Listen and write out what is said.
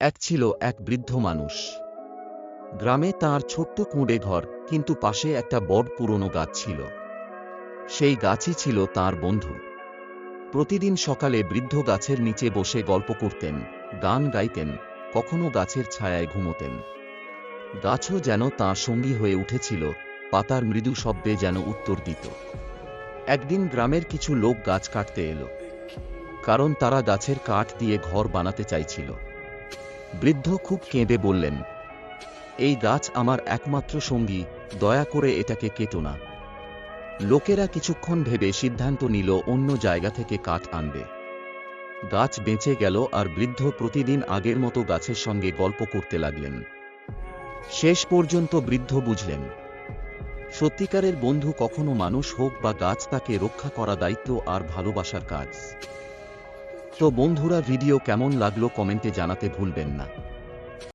এক ছিল এক বৃদ্ধ মানুষ। গ্রামে তার ছোট্ট কুঁড়ে ঘর, কিন্তু পাশে একটা বড় পুরনো গাছ ছিল। সেই গাছই ছিল তার বন্ধু। প্রতিদিন সকালে বৃদ্ধ গাছের নিচে বসে গল্প করতেন, গান গাইতেন, কখনো গাছের ছায়ায় ঘুমোতেন। গাছও যেন তাঁর সঙ্গী হয়ে উঠেছিল, পাতার মৃদু শব্দে যেন উত্তর দিত। একদিন গ্রামের কিছু লোক গাছ কাটতে এলো। কারণ তারা গাছের কাঠ দিয়ে ঘর বানাতে চাইছিল। বৃদ্ধ খুব কেঁদে বললেন, এই গাছ আমার একমাত্র সঙ্গী, দয়া করে এটাকে কেটো না। লোকেরা কিছুক্ষণ ভেবে সিদ্ধান্ত নিল অন্য জায়গা থেকে কাঠ আনবে। গাছ বেঁচে গেল আর বৃদ্ধ প্রতিদিন আগের মতো গাছের সঙ্গে গল্প করতে লাগলেন। শেষ পর্যন্ত বৃদ্ধ বুঝলেন, সত্যিকারের বন্ধু কখনো মানুষ হোক বা গাছ তাকে রক্ষা করা দায়িত্ব আর ভালোবাসার কাজ। তো বন্ধুরা ভিডিও কেমন লাগল কমেন্টে জানাতে ভুলবেন না।